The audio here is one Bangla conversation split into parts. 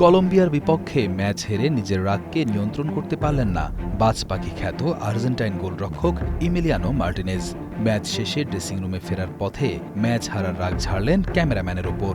কলম্বিয়ার বিপক্ষে ম্যাচ হেরে নিজের রাগকে নিয়ন্ত্রণ করতে পারলেন না। বাজ পাখি খ্যাত আর্জেন্টাইন গোলরক্ষক ইমিলিয়ানো মার্টিনেজ। ম্যাচ শেষে ড্রেসিং রুমে ফেরার পথে ম্যাচ হারার রাগ ঝাড়লেন ক্যামেরাম্যানের ওপর।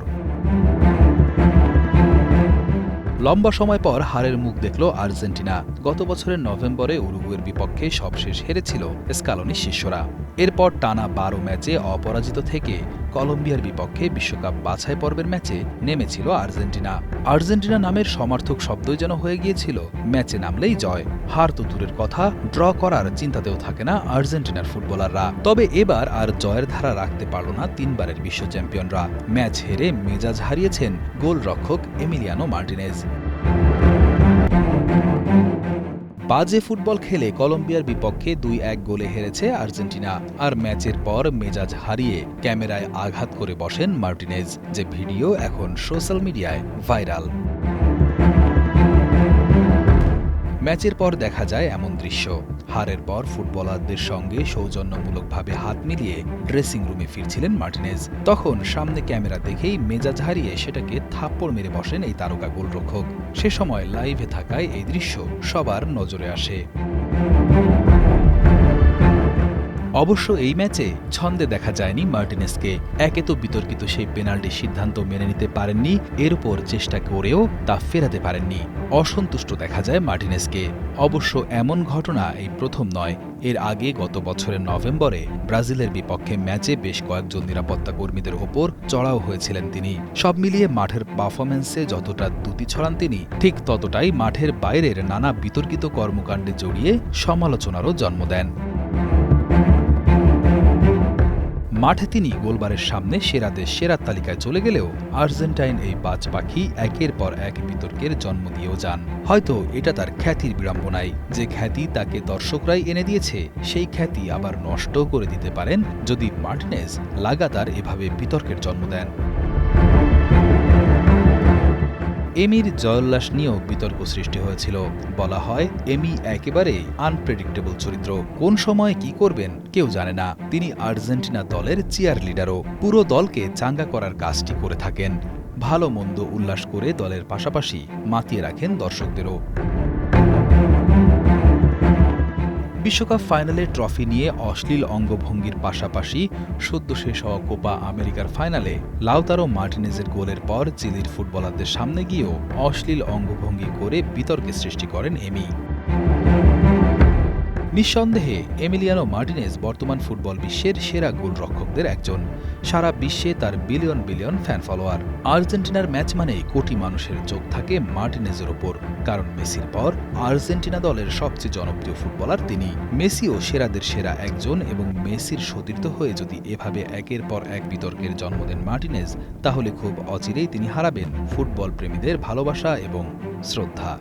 লম্বা সময় পর হারের মুখ দেখল আর্জেন্টিনা। গত বছরের নভেম্বরে উরুগুয়ের বিপক্ষে সবশেষ হেরেছিল স্কালনি শিষ্যরা। এরপর টানা বারো ম্যাচে অপরাজিত থেকে কলম্বিয়ার বিপক্ষে বিশ্বকাপ বাছাই পর্বের ম্যাচে নেমেছিল আর্জেন্টিনা। আর্জেন্টিনা নামের সমার্থক শব্দই যেন হয়ে গিয়েছিল, ম্যাচে নামলেই জয়। হার তো দূরের কথা, ড্র করার চিন্তাতেও থাকে না আর্জেন্টিনার ফুটবলাররা। তবে এবার আর জয়ের ধারা রাখতে পারল না তিনবারের বিশ্ব চ্যাম্পিয়নরা। ম্যাচ হেরে মেজাজ হারিয়েছেন গোলরক্ষক এমিলিয়ানো মার্টিনেজ। বাজে ফুটবল খেলে কলম্বিয়ার বিপক্ষে দুই এক গোলে হেরেছে আর্জেন্টিনা। আর ম্যাচের পর মেজাজ হারিয়ে ক্যামেরায় আঘাত করে বসেন মার্টিনেজ। যে ভিডিও এখন সোশ্যাল মিডিয়ায় ভাইরাল। ম্যাচের পর দেখা যায় এমন দৃশ্য। হারের পর ফুটবলারদের সঙ্গে সৌজন্যমূলকভাবে হাত মিলিয়ে ড্রেসিং রুমে ফিরছিলেন মার্টিনেজ। তখন সামনে ক্যামেরা দেখেই মেজাজ হারিয়ে সেটাকে থাপ্পড় মেরে বসেন এই তারকা গোলরক্ষক। সে সময় লাইভে থাকায় এই দৃশ্য সবার নজরে আসে। অবশ্য এই ম্যাচে ছন্দে দেখা যায়নি মার্টিনেসকে। একে তো বিতর্কিত সেই পেনাল্টির সিদ্ধান্ত মেনে নিতে পারেননি, এর উপর চেষ্টা করেও তা ফেরাতে পারেননি। অসন্তুষ্ট দেখা যায় মার্টিনেসকে। অবশ্য এমন ঘটনা এই প্রথম নয়। এর আগে গত বছরের নভেম্বরে ব্রাজিলের বিপক্ষে ম্যাচে বেশ কয়েকজন নিরাপত্তা কর্মীদের ওপর চড়াও হয়েছিলেন তিনি। সব মিলিয়ে মাঠের পারফরমেন্সে যতটা দ্যুতি ছড়ান তিনি, ঠিক ততটাই মাঠের বাইরের নানা বিতর্কিত কর্মকাণ্ডে জড়িয়ে সমালোচনারও জন্ম দেন। মাঠে তিনি গোলবারের সামনে সেরাদের সেরার তালিকায় চলে গেলেও আর্জেন্টাইন এই বাজ পাখি একের পর এক বিতর্কের জন্ম দিয়েও যান। হয়তো এটা তার খ্যাতির বিড়ম্বনাই। যে খ্যাতি তাকে দর্শকরাই এনে দিয়েছে, সেই খ্যাতি আবার নষ্ট করে দিতে পারেন যদি মার্টিনেজ লাগাতার এভাবে বিতর্কের জন্ম দেন। এমির জয়োল্লাস নিয়েও বিতর্ক সৃষ্টি হয়েছিল। বলা হয়, এমি একেবারে আনপ্রেডিক্টেবল চরিত্র। কোন সময় কি করবেন কেউ জানে না। তিনি আর্জেন্টিনা দলের চেয়ার লিডারও পুরো দলকে চাঙ্গা করার কাজটি করে থাকেন। ভালো মন্দ উল্লাস করে দলের পাশাপাশি মাতিয়ে রাখেন দর্শকদেরও। বিশ্বকাপ ফাইনালে ট্রফি নিয়ে অশ্লীল অঙ্গভঙ্গির পাশাপাশি সদ্য শেষ হওয়া কোপা আমেরিকার ফাইনালে লাউতারো মার্টিনেজের গোলের পর চিলির ফুটবলারদের সামনে গিয়েও অশ্লীল অঙ্গভঙ্গি করে বিতর্কের সৃষ্টি করেন এমি। নিঃসন্দেহে, এমিলিয়ানো মার্টিনেজ বর্তমান ফুটবল বিশ্বের সেরা গোলরক্ষকদের একজন। সারা বিশ্বে তার বিলিয়ন বিলিয়ন ফ্যান ফলোয়ার আর্জেন্টিনার ম্যাচ মানেই কোটি মানুষের চোখ থাকে মার্টিনেজের ওপর, কারণ মেসির পর আর্জেন্টিনা দলের সবচেয়ে জনপ্রিয় ফুটবলার তিনি। মেসিও সেরাদের সেরা একজন এবং মেসির সতীর্থ হয়ে যদি এভাবে একের পর এক বিতর্কের জন্ম দেন মার্টিনেজ, তাহলে খুব অচিরেই তিনি হারাবেন ফুটবল প্রেমীদের ভালোবাসা এবং শ্রদ্ধা।